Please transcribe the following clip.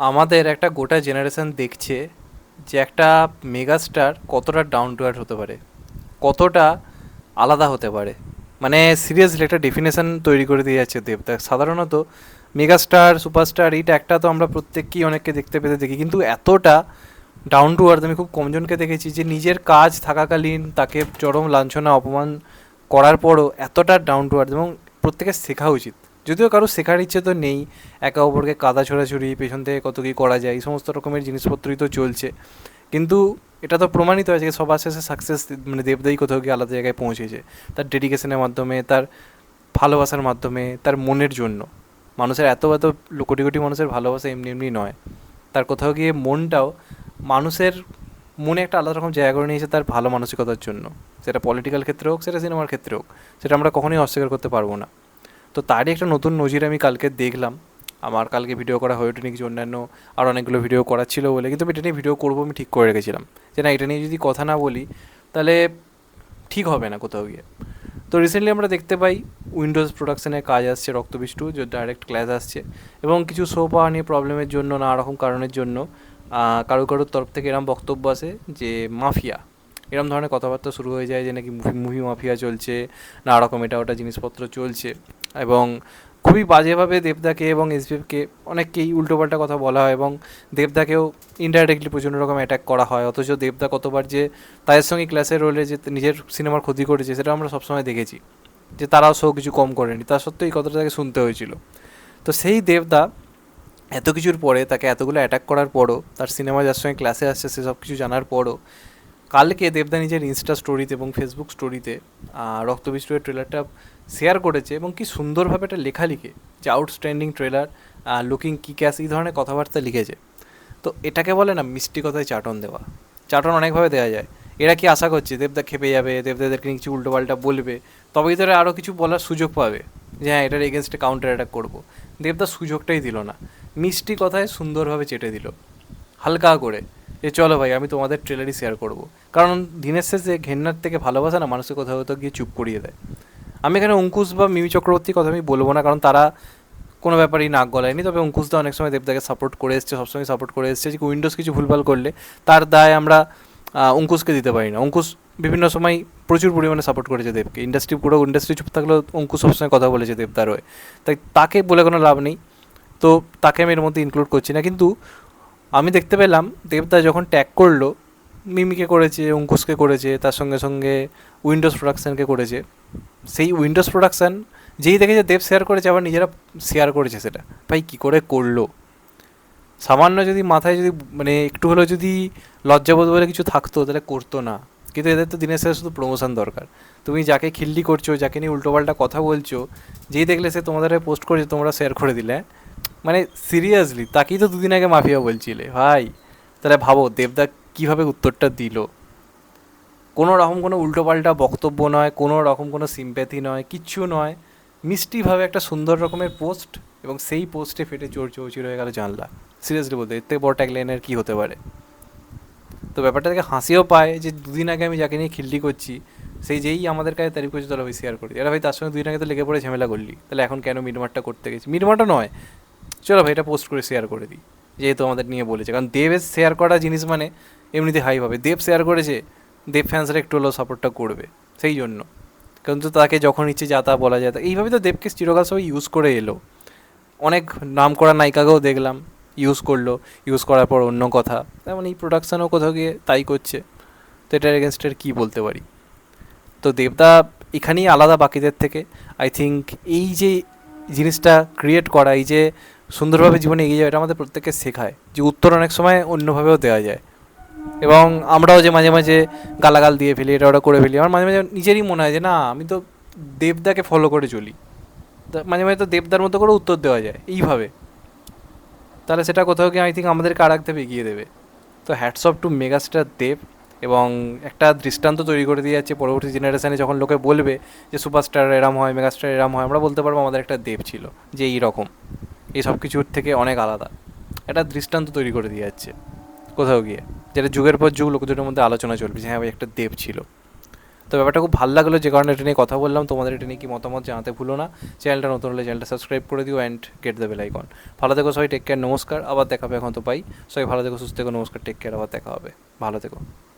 আমাদের একটা গোটা জেনারেশন দেখছে যে একটা মেগাস্টার কতটা ডাউন টু আর্থ হতে পারে, কতটা আলাদা হতে পারে। মানে সিরিয়াসলি একটা ডেফিনেশন তৈরি করে দিয়ে যাচ্ছে দেবদা সাধারণত মেগাস্টার সুপারস্টার এইটা একটা তো আমরা প্রত্যেককেই অনেককে দেখতে পেতে দেখি, কিন্তু এতটা ডাউন টু আর্থ আমি খুব কমজনকে দেখেছি যে নিজের কাজ থাকাকালীন তাকে চরম লাঞ্ছনা, অপমান করার পরও এতটা ডাউন টু আর্থ এবং প্রত্যেকের শেখা উচিত। যদিও কারও শেখার ইচ্ছে তো নেই, একে অপরকে কাদা ছোড়াছুড়ি, পেছন থেকে কত কী করা যায়, এই সমস্ত রকমের জিনিসপত্রই তো চলছে। কিন্তু এটা তো প্রমাণিত হয়েছে যে সবার শেষে সাকসেস মানে দেবদাই কোথাও গিয়ে আলাদা জায়গায় পৌঁছেছে। তার ডেডিকেশনের মাধ্যমে, তার ভালোবাসার মাধ্যমে, তার মনের জন্য। মানুষের এত এত কোটি কোটি মানুষের ভালোবাসা এমনি এমনি নয়। তার কোথাও গিয়ে মনটাও মানুষের মনে একটা আলাদা রকম জায়গা করে নিয়েছে তার ভালো মানসিকতার জন্য। সেটা পলিটিক্যাল ক্ষেত্রে হোক, সেটা সিনেমার ক্ষেত্রে হোক, সেটা আমরা কখনোই অস্বীকার করতে পারব না। তো তারই একটা নতুন নজির আমি কালকে দেখলাম। আমার কালকে ভিডিও করা হয়ে ওঠেনি, কিছু অন্যান্য আর অনেকগুলো ভিডিও করার ছিল বলে, কিন্তু এটা নিয়ে ভিডিও করব আমি ঠিক করে রেখেছিলাম। যে না, এটা নিয়ে যদি কথা না বলি, তাহলে ঠিক হবে না কোথাও গিয়ে। তো রিসেন্টলি আমরা দেখতে পাই উইন্ডোজ প্রোডাকশনের কাজ আসছে, রক্তবিষ্টু, যে ডাইরেক্ট ক্লাস আসছে, এবং কিছু শো পাওয়া নিয়ে প্রবলেমের জন্য, নানা রকম কারণের জন্য কারও কারোর তরফ থেকে এরম বক্তব্য আসে যে মাফিয়া, এরম ধরনের কথাবার্তা শুরু হয়ে যায় যে নাকি মুভি মুভি মাফিয়া চলছে, নানা রকম এটা ওটা জিনিসপত্র চলছে। এবং খুবই বাজেভাবে দেবদাকে এবং এসবিএফকে অনেককেই উল্টোপাল্টা কথা বলা হয় এবং দেবদাকেও ইনডাইরেক্টলি প্রচণ্ড রকম অ্যাটাক করা হয়। অথচ দেবদা কতবার যে তাদের সঙ্গে ক্লাসের রোলে যে নিজের সিনেমার ক্ষতি করেছে, সেটা আমরা সবসময় দেখেছি। যে তারাও শো কিছু কম করেনি। তা সত্ত্বেও এই কথাটা তাকে শুনতে হয়েছিল। তো সেই দেবদা এত কিছুর পরে তাকে এতগুলো অ্যাটাক করার পরও, তার সিনেমা যার সঙ্গে ক্লাসে আসছে, সে সব কিছু জানার পরও কালকে দেবদা নিজের ইনস্টা স্টোরিতে এবং ফেসবুক স্টোরিতে রক্তবিষ্টুয়ের ট্রেলারটা শেয়ার করেছে এবং কি সুন্দরভাবে একটা লেখা লিখে যে আউটস্ট্যান্ডিং ট্রেলার লুকিং কি ক্যাশ এই ধরনের কথাবার্তা লিখেছে। তো এটাকে বলে না, মিষ্টি কথায় চাটন দেওয়া। চাটন অনেকভাবে দেওয়া যায়। এরা কি আশা করছে, দেবদা খেপে যাবে দেবদাদেরকে কিছু উল্টোপাল্টা বলবে? তবেই তারা আরও কিছু বলার সুযোগ পাবে, যে হ্যাঁ এটার এগেনস্টে কাউন্টার অ্যাটাক করব। দেবদা সুযোগটাই দিল না। মিষ্টি কথায় সুন্দরভাবে চেটে দিল। হালকা করে। যে চলো ভাই, আমি তোমাদের ট্রেলারই শেয়ার করব। কারণ দিনের শেষে ঘেন্নার থেকে ভালোবাসা না, মানুষের কোথাও কোথাও গিয়ে চুপ করিয়ে দেয়। আমি এখানে অঙ্কুশ বা মিমি চক্রবর্তীর কথা আমি বলব না, কারণ তারা কোনো ব্যাপারেই নাক গলায়নি। তবে অঙ্কুশদা অনেক সময় দেবদাকে সাপোর্ট করে এসছে, সবসময় সাপোর্ট করে এসছে। যে উইন্ডোজ কিছু ভুলভাল করলে তার দায় আমরা অঙ্কুশকে দিতে পারি না। অঙ্কুশ বিভিন্ন সময় প্রচুর পরিমাণে সাপোর্ট করেছে দেবকে। ইন্ডাস্ট্রি পুরো ইন্ডাস্ট্রি চুপ থাকলেও অঙ্কুশ সবসময় কথা বলেছে দেবদার হয়ে। তাই তাকে বলে কোনো লাভ নেই। তো তাকে আমি এর মধ্যে ইনক্লুড করছি না। কিন্তু আমি দেখতে পেলাম দেবদা যখন ট্যাগ করল, মিমিকে করেছে, অঙ্কুশকে করেছে, তার সঙ্গে সঙ্গে উইন্ডোজ প্রোডাকশানকে করেছে। সেই উইন্ডোজ প্রোডাকশান যেই দেখেছে দেব শেয়ার করেছে, আবার নিজেরা শেয়ার করেছে সেটা। ভাই, কী করে করল? সামান্য যদি মাথায় যদি মানে একটু হলেও যদি লজ্জাবোধ বলে কিছু থাকতো, তাহলে করতো না। কিন্তু এদের তো দিনের শেষে শুধু প্রমোশন দরকার। তুমি যাকে খিল্লি করছ, যাকে নিয়ে উল্টোপাল্টা কথা বলছো, যেই দেখলে সে তোমাদের পোস্ট করেছে, তোমরা শেয়ার করে দিলে হ্যাঁ? মানে সিরিয়াসলি তাকেই তো দুদিন আগে মাফিয়া বলছিলে। ভাই, তাহলে ভাবো, দেবদা কীভাবে উত্তরটা দিল? কোনো রকম কোনো উল্টোপাল্টা বক্তব্য নয়, কোনো রকম কোনো সিম্প্যাথি নয়, কিচ্ছু নয়। মিষ্টিভাবে একটা সুন্দর রকমের পোস্ট এবং সেই পোস্টে ফেটে চোর চৌচির হয়ে গেল জানলা। সিরিয়াসলি বলতে, এর থেকে বড় ট্যাগলাইনের কী হতে পারে? তো ব্যাপারটা থেকে হাসিও পায় যে, দুদিন আগে আমি যাকে নিয়ে খিল্লি করছি সেই যেই আমাদের কাছে তারিফ করছে, তাহলে ভাই শেয়ার করি। এরা ভাই তার সঙ্গে দুদিন আগে তো লেগে পড়ে ঝামেলা করলি। তাহলে এখন কেন মিটমাটটা করতে গেছি? মিটমাটটা নয় চলো ভাই, এটা পোস্ট করে শেয়ার করে দিই। যেহেতু আমাদের নিয়ে বলেছে। কারণ দেবের শেয়ার করা জিনিস মানে এমনিতে হাই হবে দেব শেয়ার করেছে, দেব ফ্যান্সরা একটু হলেও সাপোর্টটা করবে, সেই জন্য। কিন্তু তাকে যখন ইচ্ছে যা তা বলা যায় এইভাবে তো দেবকে চিরকাল সবাই ইউজ করে এলো। অনেক নাম করা নায়িকাকেও দেখলাম ইউজ করল ইউজ করার পর অন্য কথা। তেমন এই প্রোডাকশানও কোথাও গিয়ে তাই করছে। তো এটার এগেনস্টের কী বলতে পারি? তো দেবদা এখানেই আলাদা বাকিদের থেকে। আই থিঙ্ক এই যে জিনিসটা ক্রিয়েট করা, এই যে সুন্দরভাবে জীবনে এগিয়ে যাওয়া এটা আমাদের প্রত্যেককে শেখায় যে উত্তর অনেক সময় অন্যভাবেও দেওয়া যায়। এবং আমরাও যে মাঝে মাঝে গালাগাল দিয়ে ফেলি, এটা ওটা করে ফেলি, আমার মাঝে মাঝে নিজেরই মনে হয় যে না, আমি তো দেবদাকে ফলো করে চলি। মাঝে মাঝে তো দেবদার মতো করে উত্তর দেওয়া যায়, এইভাবে। তাহলে সেটা কোথাও গিয়ে আই থিঙ্ক আমাদেরকে আর ধাপ এগিয়ে দেবে। তো hats off to megastar Dev এবং একটা দৃষ্টান্ত তৈরি করে দিয়ে যাচ্ছে পরবর্তী জেনারেশানে যখন লোকে বলবে যে সুপারস্টার এরাম হয় মেগাস্টার এরাম হয়, আমরা বলতে পারব আমাদের একটা দেব ছিল, যে এই রকম এই সব কিছুর থেকে অনেক আলাদা। একটা দৃষ্টান্ত তৈরি করে দিয়ে যাচ্ছে কোথাও গিয়ে। যেটা যুগের পর যুগ, লোকজনের মধ্যে আলোচনা চলবে যে হ্যাঁ ভাই, একটা দেব ছিল। তো ব্যাপারটা খুব ভালো লাগল যে কারণে এটা নিয়ে কথা বললাম। তোমাদের এটা নিয়ে কি মতামত জানাতে ভুলো না। চ্যানেলটা নতুন হলে চ্যানেলটা সাবস্ক্রাইব করে দিও and get the bell icon ভালো থেকো সবাই টেক কেয়ার নমস্কার। আবার দেখা হবে এখন তো পাই সবাই ভালো থেকো, সুস্থ থেকো, নমস্কার টেক কেয়ার আবার দেখা হবে। ভালো থেকো।